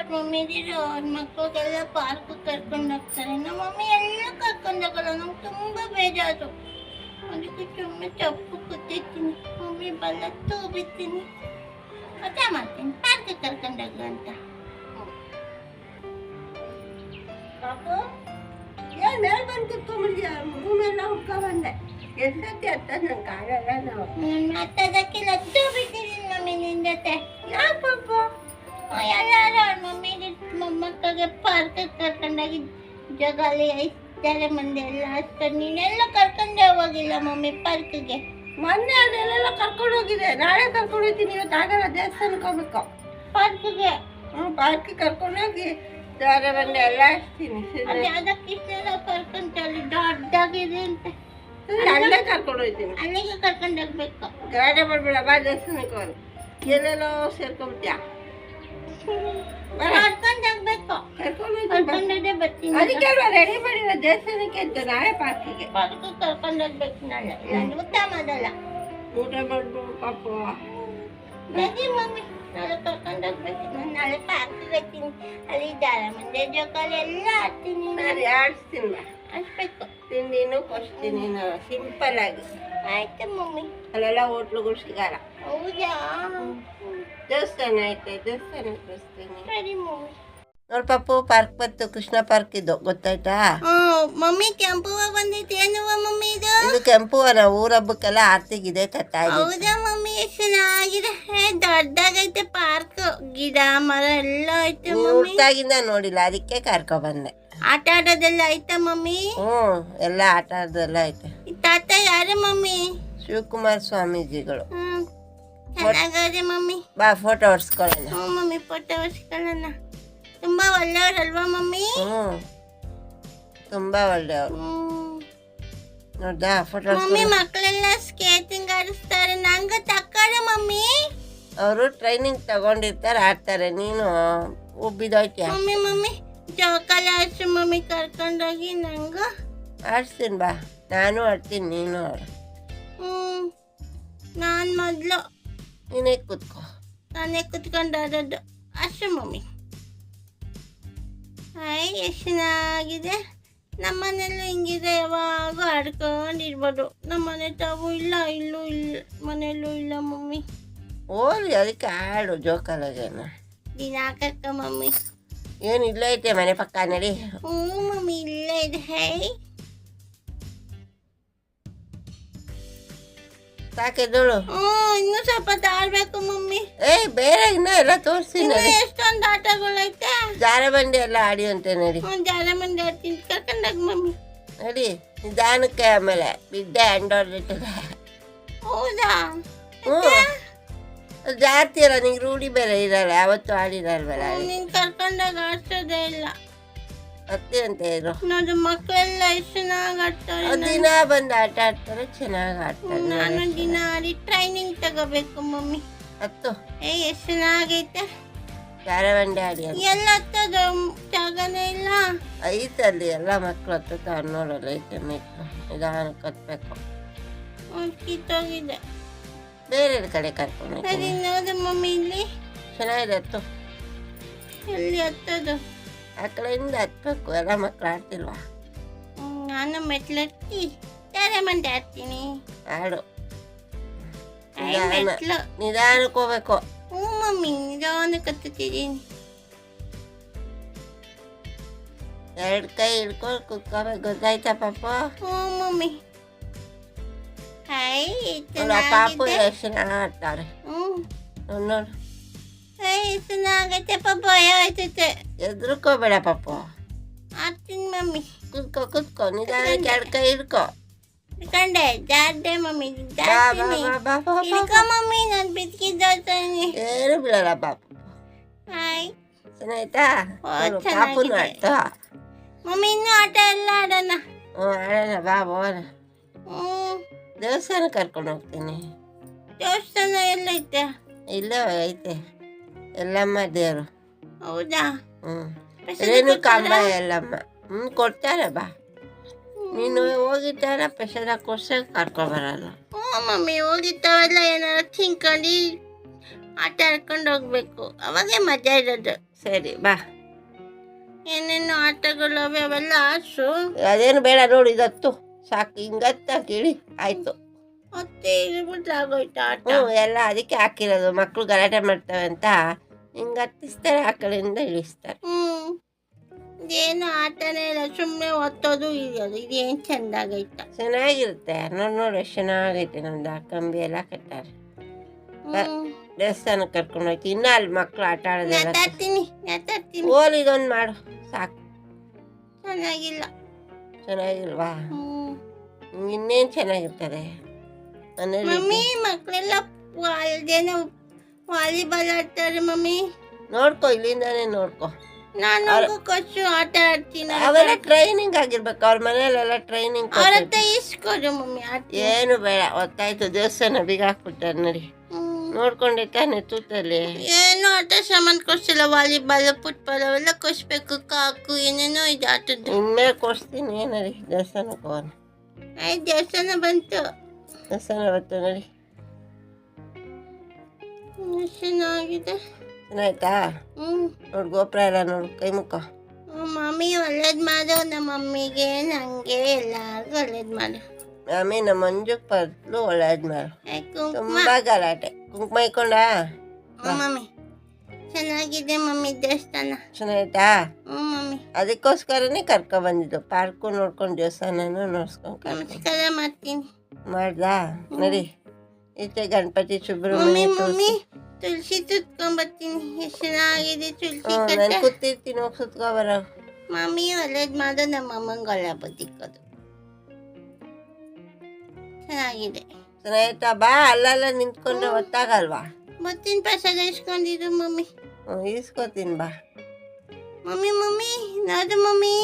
ಅವ್ರ ಮಮ್ಮಿದಿರು ಅವ್ರ ಮಕ್ಕಳಿಗೆಲ್ಲ ಪಾರ್ಕ್ ಕರ್ಕೊಂಡು ಹೋಗ್ತಾರೆ. ನಮ್ಮ ಮಮ್ಮಿ ಎಲ್ಲ ಕರ್ಕೊಂಡು ಹೋಗಲ್ಲ ನಂಗೆ ತುಂಬ ಬೇಜಾರು. ಅದಕ್ಕೆ ಸುಮ್ಮನೆ ತಪ್ಪು ಕೂತಿರ್ತೀನಿ ಮಮ್ಮಿ ಬಲ್ಲ ಬಿತ್ತೀನಿ ಮತ್ತೆ ಮಾಡ್ತೀನಿ. ಪಾರ್ಕ್ ಕರ್ಕೊಂಡು ಹೋಗು ಅಂತ. ಪಾಪು ಏನ್ ಮೇಲೆ ಬಂದು ಕುತ್ಕೊಂಡ್ಬಿಡ್ತೀಯ? ರೂಮೆಲ್ಲ ಹುಡ್ಕೊ ಬಂದೆ. ಎಷ್ಟೊತ್ತಿ ಅಂತ ನಂಗೆ ಆಗಲ್ಲ ನಾವು. ನಾನು ಮಾತಾಡಕ್ಕೆ ಲತ್ತು ಬಿಟ್ಟಿದ್ದೀನಿ ಮಮ್ಮಿ ನಿನ್ ಜೊತೆ. ಯಾಕೆ ಪಾಪು ಎಲ್ಲಾರು ಅವ್ರ ಮಮ್ಮಿ ಮೊಮ್ಮಕ್ಕಳಿಗೆ ಪಾರ್ಕ್ ಕರ್ಕೊಂಡೋಗಿ ಜಗಾಲಿ ಐತಾರೆ ಮಂದಿ ಎಲ್ಲ ಅಷ್ಟೊಂದು ನೀನೆಲ್ಲ ಕರ್ಕೊಂಡೇ ಹೋಗಿಲ್ಲ ಮಮ್ಮಿ ಪಾರ್ಕ್ಗೆ. ಮೊನ್ನೆ ಅದನ್ನೆಲ್ಲ ಕರ್ಕೊಂಡು ಹೋಗಿದೆ ನಾಳೆ ಕರ್ಕೊಂಡು ಹೋಗ್ತೀನಿ. ಇವತ್ತು ಆಗಲ್ಲ. ದೇವಸ್ಥಾನಕ್ಕೆ ಹೋಗ್ಬೇಕು. ಪಾರ್ಕ್ಗೆ? ಹ್ಞೂ ಪಾರ್ಕಿಗೆ ಕರ್ಕೊಂಡೋಗಿ ಜ್ವರ ಬಂದೆ ಎಲ್ಲ ಹಚ್ತೀನಿ. ಅದಕ್ಕೆ ಇಷ್ಟೆಲ್ಲ ಕರ್ಕೊಂತಲ್ಲಿ ದೊಡ್ಡದಾಗಿದೆ ಅಂತ. ಅಲ್ಲೇ ಕರ್ಕೊಂಡು ಹೋಗ್ತೀನಿ. ಅಲ್ಲಿಗೆ ಕರ್ಕೊಂಡು ಹೋಗ್ಬೇಕು. ಗಾಡಿ ಮಾಡ್ಬೇಡ ಬಾ ದೇವಸ್ಥಾನಕ್ಕೆ ಹೋಗಿ. ಎಲ್ಲೆಲ್ಲೋ ಸೇರ್ಕೊಂಬಿಟ್ಯಾ ಕರ್ಕೊಂಡು ಹೋಗ್ಬೇಕು ಕರ್ಕೊಂಡು ಹೋಗ್ತೀನಿ ಬಾ. ಕರ್ಕೊಂಡೋದೇ ಬರ್ತೀನಿ ಅದಕ್ಕೆ ರೆಡಿ ಮಾಡಿರೋ ದೇವಸ್ಥಾನಕ್ಕೆ ಅಂತ ನಾಳೆ ಪಾರ್ಕಿಗೆ? ಪಾರ್ಕ್ ಕರ್ಕೊಂಡೋಗ್ಬೇಕು ನಾಳೆ. ನಾನು ಊಟ ಮಾಡಲ್ಲ. ಊಟ ಮಾಡ್ಬೋದು ಪಾಪ. ನಡಿ ಮಮ್ಮಿ. ನಾಳೆ ಕರ್ಕೊಂಡೋಗ್ಬೇಕು. ನಾನು ನಾಳೆ ಪಾರ್ಕ್ ಹೋಗ್ತೀನಿ. ಅಲ್ಲಿ ದಾರ ಮಂದೆ ಜೋಕಾಲಿ ಎಲ್ಲ ಆಡ್ತೀನಿ ಸರಿ ಆಡಿಸ್ತೀನಿ ಬಾ. ಅನ್ಸ್ಬೇಕು ತಿಂಡಿನೂ ಕೊಡ್ತೀನಿ ನಾನು. ಸಿಂಪಲ್ ಆಗಿ. ಆಯ್ತು ಮಮ್ಮಿ. ಅಲ್ಲೆಲ್ಲ ಹೋಟ್ಲುಗಳು ಸಿಗಲ್ಲ. ಹೌದಾ? ದೇವಸ್ಥಾನ ಐತೆ ದೇವಸ್ಥಾನಕ್ಕೆ ತೋರಿಸ್ತೀನಿ ಸರಿ ಮಮ್ಮಿ. ನೋಡಿ ಪಾಪು ಪಾರ್ಕ್ ಬಂತು ಕೃಷ್ಣ ಪಾರ್ಕ್ ಇದು ಗೊತ್ತಾಯ್ತಾ? ಮಮ್ಮಿ ಕೆಂಪು ಹೂವ ಬಂದೈತೆ ಏನು ಮಮ್ಮಿ ಇದು? ಇದು ಕೆಂಪು ಊರ ಹಬ್ಬಕ್ಕೆಲ್ಲ ಆರ್ತಿಗಿದೆ ಇದೆ ಹೌದಾ ಮಮ್ಮಿ ಎಷ್ಟು ಚೆನ್ನಾಗಿದೆ ದೊಡ್ಡದಾಗೈತೆ ಪಾರ್ಕ್ ಗಿಡ ಮರ ಎಲ್ಲ ಐತೆ ಮಮ್ಮಿ. ಹುಟ್ಟಾಗಿಂದ ನೋಡಿಲ್ಲ ಅದಕ್ಕೆ ಕರ್ಕೊ ಬಂದೆ. ಆಟ ಆಡೋದೆಲ್ಲ ಐತಾ ಮಮ್ಮಿ? ಹ್ಮ್ ಎಲ್ಲ ಆಟ ಆಡೋದೆಲ್ಲ ಐತೆ. ತಾತ ಯಾರು ಮಮ್ಮಿ? ಶಿವಕುಮಾರ್ ಸ್ವಾಮೀಜಿಗಳು. ಹ್ಮ್. ಚೆನ್ನಾಗದೆ ಮಮ್ಮಿ. ಬಾ ಫೋಟೋ ಹೊಡ್ಸ್ಕೊಳ್ಳೋಣ. ಹ್ಞೂ ಮಮ್ಮಿ ಫೋಟೋ ಹೊಡ್ಸ್ಕೊಳ್ಳೋಣ. ತುಂಬಾ ಒಳ್ಳೆಯವ್ರಲ್ವಾ ಮಮ್ಮಿ? ಹ್ಞೂ. ತುಂಬ ಒಳ್ಳೆಯವ್ರು. ನೋಡ್ದಾ ಫೋಟೋ ಮಮ್ಮಿ ಮಕ್ಕಳೆಲ್ಲ ಸ್ಕೇಟಿಂಗ್ ಆಡಿಸ್ತಾರೆ. ನಂಗೆ ತಕ್ಕಾರೆ ಮಮ್ಮಿ. ಅವರು ಟ್ರೈನಿಂಗ್ ತಗೊಂಡಿರ್ತಾರೆ ಆಡ್ತಾರೆ. ನೀನು ಉಬ್ಬಿದೋಯ್ತೀಯ? ಮಮ್ಮಿ ಮಮ್ಮಿ ಜೋಕಾಲಿ ಆಡ್ಸು ಮಮ್ಮಿ ಕರ್ಕೊಂಡೋಗಿ ನಂಗೆ. ಆಡ್ಸ್ತೀನಿ ಬಾ. ನಾನು ಆಡ್ತೀನಿ ನೀನು ಹ್ಞೂ. ನಾನು ಮೊದ್ಲು ನೀನೇ ಕುತ್ಕೊ ನಾನೇ ಕುತ್ಕೊಂಡು ಆಡೋದು ಅಷ್ಟು ಮಮ್ಮಿ. ಹಾಯ್ ಎಷ್ಟು ಚೆನ್ನಾಗಿದೆ? ನಮ್ಮನೆಲ್ಲೂ ಹಿಂಗಿದೆ ಯಾವಾಗೂ ಆಡ್ಕೊಂಡಿರ್ಬೋದು. ನಮ್ಮನೆ ತಾವು ಇಲ್ಲ ಇಲ್ಲೂ ಇಲ್ಲ ಮನೆಯಲ್ಲೂ ಇಲ್ಲ ಮಮ್ಮಿ. ಓಲಿ ಅದಕ್ಕೆ ಆಡು ಜೋಕಾಲಾಗೇನ ದಿನ ಹಾಕಕ್ಕ ಮಮ್ಮಿ? ಏನು ಇಲ್ಲ ಐತೆ ಮನೆ ಪಕ್ಕ ನಡಿ. ಹ್ಞೂ ಮಮ್ಮಿ ಇಲ್ಲೇ ಇದೆ. ಹೇ ಸಾಕೆದಳು ಹ್ಞೂ ಇನ್ನೂ ಸ್ವಲ್ಪ ಆಡ್ಬೇಕು ಮಮ್ಮಿ. ಏ ಬೇರೆ ಇನ್ನೂ ಎಲ್ಲ ತೋರಿಸ್ತೀನಿ ಇನ್ನು ನಡಿ. ಎಷ್ಟೊಂದು ಆಟಗಳೈತೆ? ಜಾರ ಬಂಡಿ ಎಲ್ಲ ಆಡಿ ಅಂತ ನಡಿ. ಜಾಲ ಮಂದಿ ಆಡ್ತೀನಿ ಕರ್ಕೊಂಡಾಗ ಮಮ್ಮಿ. ನಡಿ ನಿಧಾನಕ್ಕೆ ಆಮೇಲೆ ಬಿದ್ದೆ ಅಂಡೋರ್ ಹೊಡೆದಿಟ್ಟದೆ ಹೌದಾ? ಹ್ಞೂ ಜಾರ್ತಿಯಲ್ಲ ನಿಂಗೆ ರೂಢಿ ಬೇರೆ ಇರಲ್ಲ ಯಾವತ್ತೂ ಆಡಿರಲ್ವಲ್ಲ. ನೀನ್ ಕರ್ಕೊಂಡಾಗ ಆಡ್ಸೋದೇ ಇಲ್ಲ. ಅತ್ತೆ ಅಂತ ಇರು ನೋಡು ಮಕ್ಕಳೆಲ್ಲ ಎಷ್ಟು ಚೆನ್ನಾಗಿ ಆಡ್ತಾರೆ ದಿನ ಬಂದು ಆಟ ಆಡ್ತಾರೆ ಚೆನ್ನಾಗಿ ಆಡ್ತಾರೆ ನಾನು ದಿನ ಆಡಿ ಟ್ರೈನಿಂಗ್ ತಗೋಬೇಕು ಮಮ್ಮಿ. ಹತ್ತು ಏ ಎಷ್ಟು ಚೆನ್ನಾಗೈತೆ. ಕ್ಯಾರವಂಡಿ ಆಡಿ ಅಂತ. ಎಲ್ಲ ಹತ್ತದ ಜಾಗನೇ ಇಲ್ಲ. ಐತಲ್ಲಿ ಎಲ್ಲ ಮಕ್ಕಳು ಹತ್ತತ್ತ ಅನ್ನೋರಲ್ಲ ಐತೆ ಮೀಟ್ರು. ನಿಧಾನಕ್ಕೆ ಕತ್ತಬೇಕು ಕಿತ್ತೋಗಿದೆ ಬೇರೆ ಕಡೆ ಕರ್ಕೊಂಡು ಸರಿ ಹೋಗ್ತೀನಿ. ನೋಡು ಮಮ್ಮಿ ಇಲ್ಲಿ. ಚೆನ್ನಾಗಿದೆ ಹತ್ತು ಎಲ್ಲಿ ಹತ್ತದು. ಆ ಕಡೆಯಿಂದ ಹತ್ಬೇಕು ಎಲ್ಲ ಮಕ್ಳು ಆಡ್ತಿಲ್ವಾ ಹ್ಮ್, ನಾನು ಮೆಟ್ಲತ್ತಿ ತಾರೆ ಮಂದಿ ಆಡ್ತೀನಿ ಆಡು ಐ ನಿಧಾನ ಮೆಟ್ಲು ನಿಧಾನಕ್ಕೆ ಹೋಗ್ಬೇಕು ಹ್ಞೂ ಮಮ್ಮಿ ನಿಧಾನ ಕತ್ತುತ್ತಿದ್ದೀನಿ ಎರಡು ಕೈ ಹಿಡ್ಕೊಂಡು ಕುತ್ಕೋಬೇಕು ಗೊತ್ತಾಯ್ತಾ ಪಾಪ ಹ್ಞೂ ಮಮ್ಮಿ ಹಾಯ್ ನೋಡು ಆ ಪಾಪು ಚೆನ್ನಾಗಿದೆ ಎಷ್ಟು ಚೆನ್ನಾಗಿ ಆಡ್ತಾರೆ ಹ್ಞೂ ನೋಡು ನೋಡು ಹಾಯ್ ಚೆನ್ನಾಗೈತೆ ಪಾಪ ಭಯ ಆಯ್ತೈತೆ ಎದ್ರುಕೋಬೇಡ ಪಾಪು. ಆಡ್ತೀನಿ ಮಮ್ಮಿ. ಕುತ್ಕೋ ಕುತ್ಕೋ. ನಿಧಾನಕ್ಕೆ ಎರಡು ಕೈ ಹಿಡ್ಕೋ ಕಂಡೆ ಜಾಡ್ಡೆ ಮಮ್ಮಿ. ಜಾಡ್ತೀನಿ. ಇಳ್ಕೊ ಮಮ್ಮಿ. ನಾನು ಬಿಸ್ಕಿದ್ದಾಡ್ತಾನೆ ಏನು ಬಿಡಲ್ಲ ಪಾಪು. ಹಾಯ್. ಚೆನ್ನಾಯ್ತಾ ನೋಡು, ಆಡ್ತಾ. ಮಮ್ಮಿ ಇನ್ನೂ ಆಟ ಎಲ್ಲ ಆಡೋಣ. ಹ್ಞೂ ಆಡೋಣ ಬಾ ಹ್ಞೂ ದೇವಸ್ಥಾನ ಕರ್ಕೊಂಡು ಹೋಗ್ತೀನಿ. ದೇವಸ್ಥಾನ ಎಲ್ಲೈತೆ? ಇಲ್ಲೇ ಐತೆ. ಎಲ್ಲಮ್ಮ ದೇವರು. ಹೌದಾ? ಹ್ಞೂ ಪ್ರಸಾದ ರೇಣು ಕೊಡ್ತಾರಾ? ಕಾಂಬ ಎಲ್ಲಮ್ಮ? ಹ್ಞೂ ಕೊಡ್ತಾರೆ ಬಾ ನೀನು ಹೋಗಿದ್ದಾರ ಪ್ರಸಾದ ಕೊಡ್ಸ ಕರ್ಕೊಬರಲ್ಲ ಹ್ಞೂ ಮಮ್ಮಿ ಹೋಗಿದ್ದಾವೆಲ್ಲ ಏನಾರ ತಿನ್ಕೊಂಡು ಆಟ ಆಡ್ಕೊಂಡು ಹೋಗ್ಬೇಕು. ಅವಾಗೆ ಮಜಾ ಇರೋದು. ಸರಿ ಬಾ. ಏನೇನು ಆಟಗಳು ಅವೆಲ್ಲ ಆಸು ಅದೇನು ಬೇಡ ನೋಡಿ ಇದತ್ತು. ಸಾಕು ಹಿಂಗತ್ತ ಕೇಳಿ ಆಯ್ತು. ಮತ್ತೆ ಆಗೋಯ್ತು ಆಟ. ಎಲ್ಲ ಅದಕ್ಕೆ ಹಾಕಿರೋದು. ಮಕ್ಕಳು ಗಲಾಟೆ ಮಾಡ್ತವೆ ಅಂತ. ಹಿಂಗೆ ಹತ್ತಿಸ್ತಾರೆ ಆ ಕಡೆಯಿಂದ ಇಳಿಸ್ತಾರೆ. ಇದೇನು ಆಟನೇ ಇಲ್ಲ ಸುಮ್ಮನೆ ಒತ್ತೋದು ಇಳಿಯೋದು ಇದೇನು ಚೆಂದಾಗೈತ. ಚೆನ್ನಾಗಿರುತ್ತೆ ನೋಡಿ ನೋಡಿ ಎಷ್ಟು ಚೆನ್ನಾಗೈತೆ ನಮ್ದು ಆ ಕಂಬಿ ಎಲ್ಲ ಕಟ್ಟಾರೆ. ದೇವಸ್ಥಾನಕ್ಕೆ ಕರ್ಕೊಂಡು ಹೋಯ್ತು ಇನ್ನೂ ಅಲ್ಲಿ ಮಕ್ಕಳು ಆಟ ಆಡೋದು ಓಲ್ ಇದೊಂದು ಮಾಡು ಸಾಕು. ಚೆನ್ನಾಗಿಲ್ಲ. ಚೆನ್ನಾಗಿಲ್ವಾ? ಇನ್ನೇನು ಚೆನ್ನಾಗಿರ್ತದೆ? ಮಮ್ಮಿ ಮಕ್ಕಳೆಲ್ಲ ಅದೇನೋ ವಾಲಿಬಾಲ್ ಆಡ್ತಾರೆ ಮಮ್ಮಿ. ನೋಡ್ಕೊ ಇಲ್ಲಿಂದಾನೇ ನೋಡ್ಕೊ. ನಾನು ಕೊಚ್ಚು ಆಟ ಆಡ್ತೀನಿ ಅವೆಲ್ಲ ಟ್ರೈನಿಂಗ್ ಆಗಿರ್ಬೇಕು ಅವ್ರ ಮನೇಲೆಲ್ಲ ಟ್ರೈನಿಂಗ್ ಅವ್ರ ಹತ್ರ ಇಸ್ಕೊಡು ಮಮ್ಮಿ ಆಟ. ಏನು ಬೇಡ ಒತ್ತಾಯ್ತು ದೇವಸ್ಥಾನ ಬೀಗ ಹಾಕ್ಬಿಟ್ಟಾರೆ ನೋಡಿ. ನೋಡ್ಕೊಂಡೆ ತಾನೆ ತೂತಲ್ಲಿ ಏನು ಆಟ ಸಾಮಾನು ಕೊಡ್ಸಿಲ್ಲ ವಾಲಿಬಾಲ್ ಫುಟ್ಬಾಲ್ ಅವೆಲ್ಲ ಕೊಡ್ಸ್ಬೇಕು ಕಾಕು ಏನೇನೋ ಇದೆ ಆಟದ್ದು. ಇನ್ಮೇಲೆ ಕೊಡ್ಸ್ತೀನಿ ಏನರಿ ದೇವಸ್ಥಾನಕ್ಕೆ ಹೋಗೋಣ. ಆಯ್ತು ದೇವಸ್ಥಾನ ಬಂತು. ದೇವಸ್ಥಾನ ಬಂತು ನೋಡಿ. ಚೆನ್ನಾಗಿದೆ. ಚೆನ್ನಾಯ್ತಾ ನೋಡು ಗೋಪುರ ಎಲ್ಲ ನೋಡು ಕೈ ಮುಖ ಮಮ್ಮಿ ಒಳ್ಳೇದು ಮಾಡು ನಮ್ಮ ಮಮ್ಮಿಗೆ ನನಗೆ ಎಲ್ಲಾರ್ಗು ಒಳ್ಳೇದು ಮಾಡು. ಮಮ್ಮಿ ನಮ್ಮ ಮಂಜು ಪದ್ಲು ಒಳ್ಳೇದು ಮಾಡು. ತುಂಬಾ ಗಲಾಟೆ. ಕುಂಕುಮ ಇಕ್ಕೊಂಡ ಮಮ್ಮಿ. ಚೆನ್ನಾಗಿದೆ ಮಮ್ಮಿ ದೇವಸ್ಥಾನ. ಚೆನ್ನಾಯ್ತಾ ಹ್ಞೂ ಮಮ್ಮಿ. ಅದಕ್ಕೋಸ್ಕರನೇ ಕರ್ಕೊ ಬಂದಿದ್ದು. ಪಾರ್ಕು ನೋಡ್ಕೊಂಡು ದೇವಸ್ಥಾನನೂ ನೋಡ್ಸ್ಕೊಂಡು ನಮಸ್ಕಾರ ಮಾಡ್ತೀನಿ. ಮಾಡ್ದಾ? ನಡಿ. ಈಚೆ ಗಣಪತಿ ಸುಬ್ರಹ್ಮಣ್ಯ ಮಮ್ಮಿ ತುಳಸಿ. ತುತ್ಕೊಂಬರ್ತೀನಿ ಎಷ್ಟು ಚೆನ್ನಾಗಿದೆ ತುಳಸಿ ನಾನು ಕೂತಿರ್ತೀನಿ ಹೋಗಿ ಸುತ್ಕೊ ಬರೋ. ಮಮ್ಮಿ ಒಳ್ಳೇದು ಮಾಡೋ ನಮ್ಮ ಅಮ್ಮಂಗೆ ಒಳ್ಳೆ ಬುದ್ಧಿ ಚೆನ್ನಾಗಿದೆ. ಚೆನ್ನಾಯ್ತಾ ಬಾ ಅಲ್ಲಲ್ಲ ನಿಂತ್ಕೊಂಡ್ರೆ ಗೊತ್ತಾಗಲ್ವಾ? ಮತ್ತಿನ ಪ್ರಸಾದ ಇಸ್ಕೊಂಡಿದ್ದು ಮಮ್ಮಿ. ಹ್ಞೂ ಇಸ್ಕೋತೀನಿ ಬಾ. ಮಮ್ಮಿ ಮಮ್ಮಿ ನೋಡು ಮಮ್ಮಿ.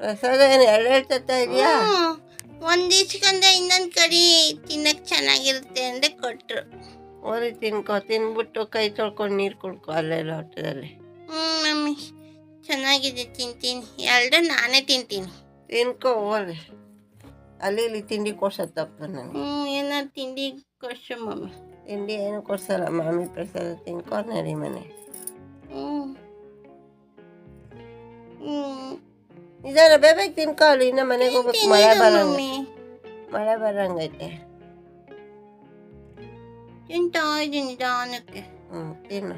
ಪ್ರಸಾದ ಏನು ಎರಡೆರಡು ತತ್ತ ಇದೆಯಾ. ಒಂದ್ ಇಸ್ಕೊಂಡೆ ಇನ್ನೊಂದು ಕಡೆ ತಿನ್ನಕ್ ಚೆನ್ನಾಗಿರುತ್ತೆ ಅಂದ್ರೆ ಕೊಟ್ರು. ಓದಿ ತಿನ್ಕೋ ತಿನ್ಬಿಟ್ಟು ಕೈ ತೊಳ್ಕೊಂಡು ನೀರು ಕುಡ್ಕೊ ಅಲ್ಲೆಲ್ಲ ಹೊಟ್ಟದಲ್ಲಿ ಹ್ಞೂ ಮಮ್ಮಿ ಚೆನ್ನಾಗಿದೆ ತಿಂತೀನಿ. ಎರಡು ನಾನೇ ತಿಂತೀನಿ. ತಿನ್ಕೋ ಓರಿ ಅಲ್ಲಿ ಇಲ್ಲಿ ತಿಂಡಿ ಕೊಡ್ಸತ್ತಪ್ಪ ತಪ್ಪು ಹ್ಞೂ ಏನಾದ್ರು ತಿಂಡಿ ಕೊಡ್ಸು ಮಮ್ಮಿ. ತಿಂಡಿ ಏನು ಕೊಡ್ಸಲ್ಲ ಮಾಮಿ ಪ್ರಸಾದ ತಿನ್ಕೊ ನಡಿ ಮನೆ. ನಿಜಾನ ಬೇಬೇಕು ತಿನ್ಕೊಳ್ಳಿ ಇನ್ನ ಮನೆಗೆ ಹೋಗ್ಬೇಕು. ಮಳೆ ಬರಂಗ ಮಳೆ ಬರಂಗೈತೆ. ತಿಂತಾ ಇದ್ದೀನಿ ನಿಧಾನಕ್ಕೆ ಹ್ಞೂ ತಿನ್ನು.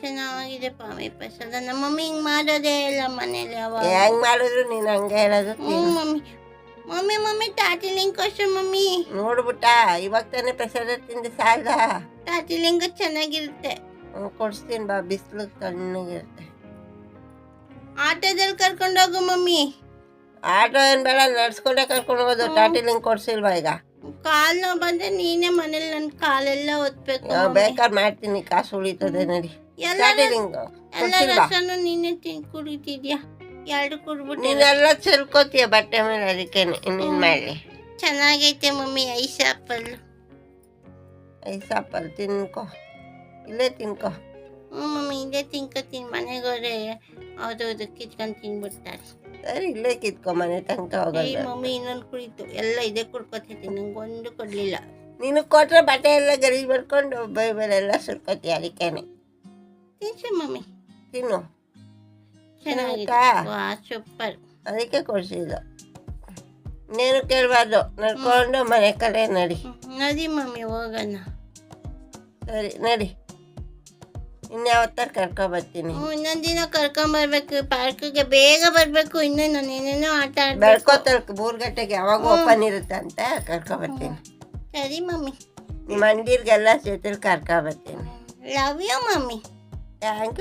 ಚೆನ್ನಾಗಿದೆ ಪಾಮಿ ಪ್ರಸಾದ. ನಮ್ಮ ಮಮ್ಮಿ ಹಿಂಗ್ ಮಾಡೋದೇ ಇಲ್ಲ ಮನೇಲಿ ಅವಾಗ. ಹೆಂಗ್ ಮಾಡಿದ್ರು ನೀನು ಹಂಗೆ ಹೇಳೋದು ತಿನ್ನು. ಮಮ್ಮಿ. ಮಮ್ಮಿ ಮಮ್ಮಿ ನೋಡ್ಬಿಟ್ಟ ಇವಾಗ ತಾನೇ ಪ್ರಸಾದ ತಿಂದು ಸಾಲ್ದ ಟಾಟಿಲಿಂಗ ಚೆನ್ನಾಗಿರುತ್ತೆ. ಹ್ಞೂ ಕೊಡ್ಸ್ತೀನಿ ಬಾ ಬಿಸಿಲು ತಣ್ಣಗಿರುತ್ತೆ. ಆಟೋದಲ್ಲಿ ಕರ್ಕೊಂಡೋಗು ಮಮ್ಮಿ. ಆಟೋ ಏನು ಬೇಡ ನಡ್ಸ್ಕೊಂಡೆ ಕರ್ಕೊಂಡು ಹೋಗೋದು. ಟಾಟಿಲಿಂಗ್ ಕೊಡ್ಸಿಲ್ವಾ ಈಗ? ಕಾಲ್ ನೋವು ಬಂದ್ರೆ ನೀನೇ ಮನೇಲಿ ನನ್ನ ಕಾಲೆಲ್ಲ ಒತ್ಬೇಕು ನಾವ್. ಬೇಕಾದ್ರೆ ಮಾಡ್ತೀನಿ. ಕಾಸು ಉಳಿತದೆ ನಡಿ. ಎಲ್ಲ ಟಾಟಿಲಿಂಗ್ ಎಲ್ಲ ಕೊಡ್ಸಿಲ್ವಾ? ರಸನು ನೀನೇ ತಿನ್ ಕುಡಿತಿದ್ಯಾ? ಎರಡು ಕುಡ್ಬಿಟ್ಟು ನೀನೆಲ್ಲ ಚೆಲ್ಕೋತೀಯ ಬಟ್ಟೆ ಮೇಲೆ ಅದಕ್ಕೇನೆ ಇನ್ನೇನು ಮಾಡಲಿ ಚೆನ್ನಾಗೈತೆ mummy ice apple. Ice apple ತಿನ್ಕೊ. ಇಲ್ಲೇ ತಿನ್ಕೊ. ಹ್ಞೂ ಮಮ್ಮಿ ಇದೇ ತಿನ್ಕೋತೀನಿ ಮನೆಗೆ ಹೋದ್ರೆ ಅವ್ರದ್ದು ಕಿತ್ಕೊಂಡು ತಿನ್ಬಿಡ್ತಾರೆ. ಸರಿ ಇಲ್ಲೇ ಕಿತ್ಕೊ ಮನೆ ತನಕ ಈ ಹೋಗಲ್ಲ ಮಮ್ಮಿ ಇನ್ನೊಂದು ಕುಡಿತು. ಎಲ್ಲ ಇದೇ ಕುಡ್ಕೊತೈತಿ ನಂಗೊಂದು ಕೊಡಲಿಲ್ಲ. ನೀನು ಕೊಟ್ರೆ ಬಟ್ಟೆ ಎಲ್ಲ ಗಲೀಜ್ ಮಾಡ್ಕೊಂಡು ಬೈಬರೆಲ್ಲ ಸುರ್ಕೋತಿ ಅದಕ್ಕೇನೆ. ತಿನ್ಸು ಮಮ್ಮಿ. ತಿನ್ನು. ಚೆನ್ನಾಗಿದೆ. ಚೆನ್ನಾಗಿತ್ತಾ? ವಾ ಸೂಪರ್. ಅದಕ್ಕೆ ಕೊಡಿಸಿದ್ದು ನೀನು ಕೇಳಬಾರ್ದು ನಡ್ಕೊಂಡು ಮನೆ ಕಡೆ ನಡಿ. ನದಿ ಮಮ್ಮಿ ಹೋಗೋಣ. ಸರಿ ನಡಿ. ಇನ್ಯಾವತ್ತಾರ ಕರ್ಕೊ ಬರ್ತೀನಿ. ಹ್ಞೂ ಇನ್ನೊಂದು ದಿನ ಕರ್ಕೊಂಬರ್ಬೇಕು ಪಾರ್ಕಿಗೆ ಬೇಗ ಬರಬೇಕು. ಇನ್ನೂ ನಾನು ಏನೇನೋ ಆಟ ಆಡ್ಬೇಕು. ಬೆಳ್ಕೋತಲ್ ಗಂಟೆಗೆ ಯಾವಾಗ ಓಪನ್ ಇರುತ್ತೆ ಅಂತ ಕರ್ಕೊ ಬರ್ತೀನಿ. ಸರಿ ಮಮ್ಮಿ. ನಿಮ್ಮ ಅಂಗಡಿರ್ಗೆಲ್ಲ ಜೊತೆಲಿ ಕರ್ಕೊ ಬರ್ತೀನಿ. Love you mummy. ಥ್ಯಾಂಕ್